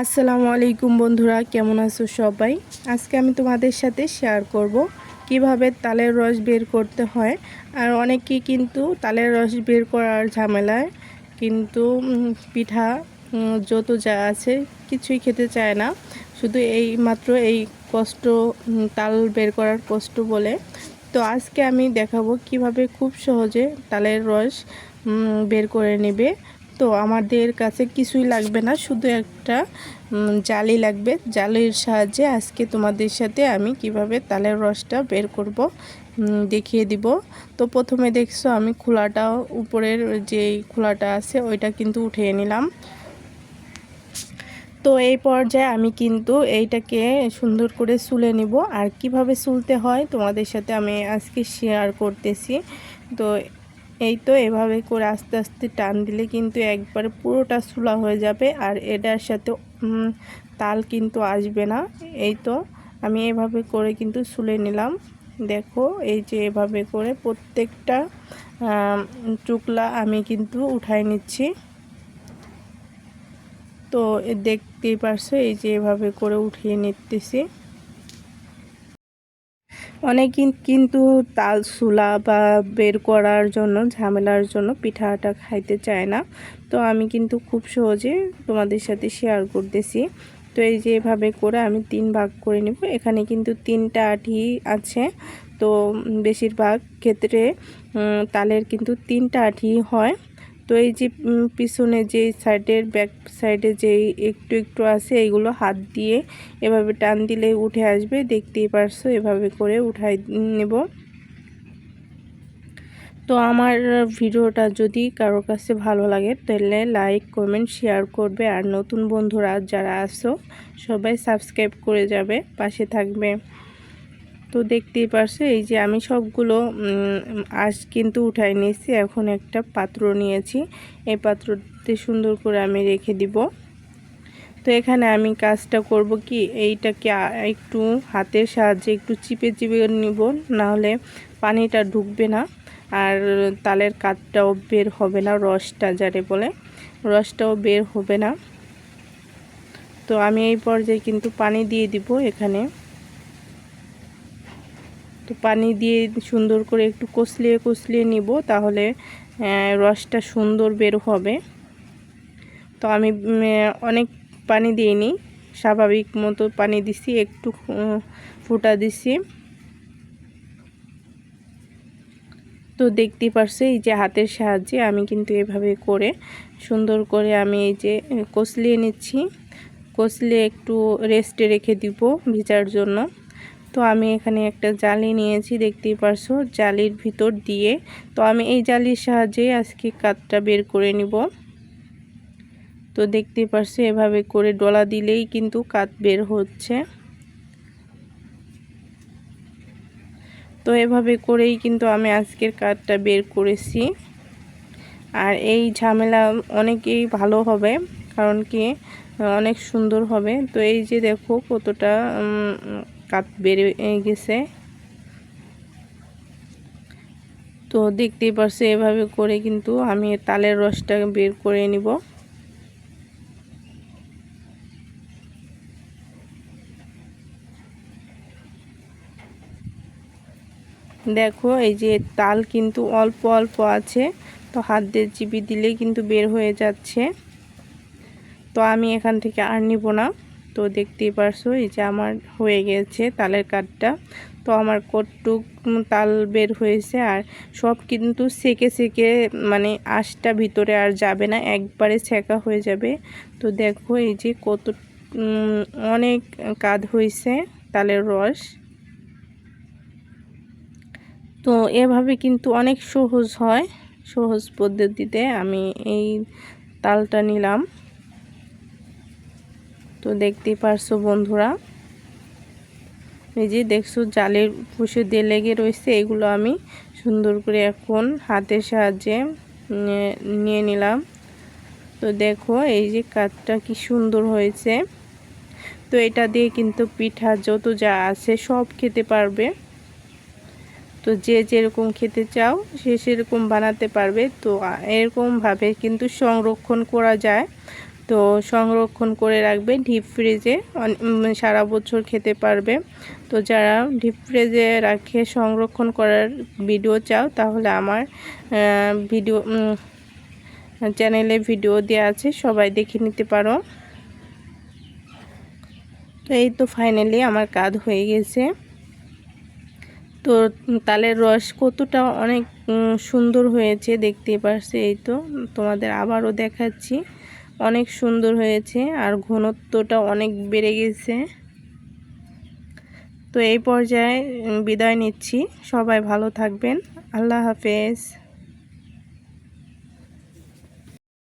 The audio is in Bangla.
আসসালামু আলাইকুম বন্ধুরা, কেমন আছো সবাই? আজকে আমি তোমাদের সাথে শেয়ার করব কীভাবে তালের রস বের করতে হয়। আর অনেকেই কিন্তু তালের রস বের করার ঝামেলায় কিন্তু পিঠা যত যা আছে কিছুই খেতে চায় না। শুধু এই মাত্র এই কষ্ট তাল বের করার কষ্ট বলে। তো আজকে আমি দেখাবো কীভাবে খুব সহজে তালের রস বের করে নেবে। তো আমাদের কাছে কিছুই লাগবে না, শুধু একটা জালি লাগবে। জালির সাহায্যে আজকে তোমাদের সাথে আমি কীভাবে তালের রসটা বের করব দেখিয়ে দিব। তো প্রথমে দেখছ আমি খোলাটা, উপরের যে খোলাটা আছে ওইটা কিন্তু উঠিয়ে নিলাম। তো এই পর্যায়ে আমি কিন্তু এইটাকে সুন্দর করে সুলে নিব। আর কীভাবে সুলতে হয় তোমাদের সাথে আমি আজকে শেয়ার করতেছি। তো এই তো এভাবে করে আস্তে আস্তে টান দিলে কিন্তু একবারে পুরোটা সুলা হয়ে যাবে আর এটার সাথে তাল কিন্তু আসবে না। এই তো আমি এভাবে করে কিন্তু সুলে নিলাম। দেখো এই যে এভাবে করে প্রত্যেকটা টুকলা আমি কিন্তু উঠাই নিচ্ছি। তো দেখতেই পারছ এই যে এভাবে করে উঠিয়ে নিতেছি। অনেকে কিন্তু তাল সুলা বা বের করার জন্য, ঝামেলার জন্য পিঠাটা খাইতে চায় না। তো আমি কিন্তু খুব সহজে তোমাদের সাথে শেয়ার করতেছি। তো এই যে এভাবে করে আমি তিন ভাগ করে নিব। এখানে কিন্তু তিনটা আঠি আছে। তো বেশিরভাগ ক্ষেত্রে তালের কিন্তু তিনটা আঠি হয়। তো এই যে পিছনে যে সাইডের, ব্যাক সাইডে যে একটু একটু আছে, এইগুলো হাত দিয়ে এভাবে টান দিলে উঠে আসবে। দেখতেই পারছ, এভাবে করে উঠাই নেব। তো আমার ভিডিওটা যদি কারোর কাছে ভালো লাগে, তাহলে লাইক, কমেন্ট, শেয়ার করবে। আর নতুন বন্ধুরা যারা আসো সবাই সাবস্ক্রাইব করে যাবে, পাশে থাকবে। তো দেখতেই পারছ, এই যে আমি সবগুলো আঁশ কিন্তু উঠাই নিয়েছি, এখন একটা পাত্র নিয়েছি, এই পাত্রতে সুন্দর করে আমি রেখে দিব। তো এখানে আমি কাজটা করব কি, এইটাকে একটু হাতের সাহায্যে একটু চিপে চিপে নিব, নাহলে পানিটা ঢুকবে না, আর তালের কাঠটাও বের হবে না, রসটা যারে বলে, রসটাও বের হবে না। তো আমি এই পর্যায়ে কিন্তু পানি দিয়ে দিব এখানে। পানি দিয়ে সুন্দর করে একটু কষলিয়ে কষলিয়ে নিব, তাহলে রসটা সুন্দর বের হবে। তো আমি অনেক পানি দিইনি, স্বাভাবিক মতো পানি দিছি, একটু ফুটা দিছি। তো দেখতেই পারছ এই যে হাতের সাহায্যে আমি কিন্তু এভাবে করে সুন্দর করে আমি এই যে কষলিয়ে নিচ্ছি। কষলে একটু রেস্টে রেখে দিব ভিজার জন্য। তো আমি এখানে একটা জালি নিয়েছি, দেখতেই পারছ, জালির ভিতর দিয়ে। তো আমি এই জালির সাহায্যেই আজকে কাঠটা বের করে নিব। তো দেখতেই পারছ, এভাবে করে ডলা দিলেই কিন্তু কাঠ বের হচ্ছে। তো এভাবে করেই কিন্তু আমি আজকের কাঠটা বের করেছি। আর এই ঝামেলা অনেকেই ভালো হবে, কারণ কি, অনেক সুন্দর হবে। তো এই যে দেখো কতটা কাঠ বেড়ে গেছে। তো দেখতেই পারছ, এভাবে করে কিন্তু আমি তালের রসটা বের করে নিব। দেখো, এই যে তাল কিন্তু অল্প অল্প আছে, তো হাত দিয়ে চিপি দিলে কিন্তু বের হয়ে যাচ্ছে। তো আমি এখান থেকে আর নিব না। তো দেখতেই পারছ, এই যে আমার হয়ে গেছে তালের কাঠটা। তো আমার কটটুক তাল বের হয়েছে আর সব কিন্তু সেকে সেকে মানে আঁশটা ভিতরে আর যাবে না, একবারে ছেঁকা হয়ে যাবে। তো দেখো এই যে কত অনেক কাদ হয়েছে তালের রস। তো এভাবে কিন্তু অনেক সহজ হয়, সহজ পদ্ধতিতে আমি এই তালটা নিলাম। তো দেখতেই পারছ বন্ধুরা। এই যে দেখছ, জালের ফুসে দিয়ে লেগে রয়েছে। এগুলো আমি সুন্দর করে এখন হাতের সাহায্যে নিয়ে নিলাম। তো দেখো, এই যে কাঠটা কি সুন্দর হয়েছে। তো এটা দিয়ে কিন্তু পিঠা যত যা আছে সব খেতে পারবে। তো যে যেরকম খেতে চাও, সে সেরকম বানাতে পারবে। তো এরকমভাবে কিন্তু সংরক্ষণ করা যায়। তো সংরক্ষণ করে রাখবে ডিপ ফ্রিজে সারা বছর খেতে পারবে। তো যারা ডিপ ফ্রিজে রাখে, সংরক্ষণ করার ভিডিও চাও, তাহলে আমার ভিডিও চ্যানেলে ভিডিও দেওয়া আছে, সবাই দেখে নিতে পারো। তো এই তো ফাইনালি আমার কাজ হয়ে গেছে। তো তালের রস কতটা অনেক সুন্দর হয়েছে, দেখতে পারছি, এই তো তোমাদের আবারও দেখাচ্ছি। অনেক সুন্দর হয়েছে আর ঘনত্বটা অনেক বেড়ে গেছে। তো এই পর্যায়ে বিদায় নিচ্ছি। সবাই ভালো থাকবেন। আল্লাহ হাফেজ।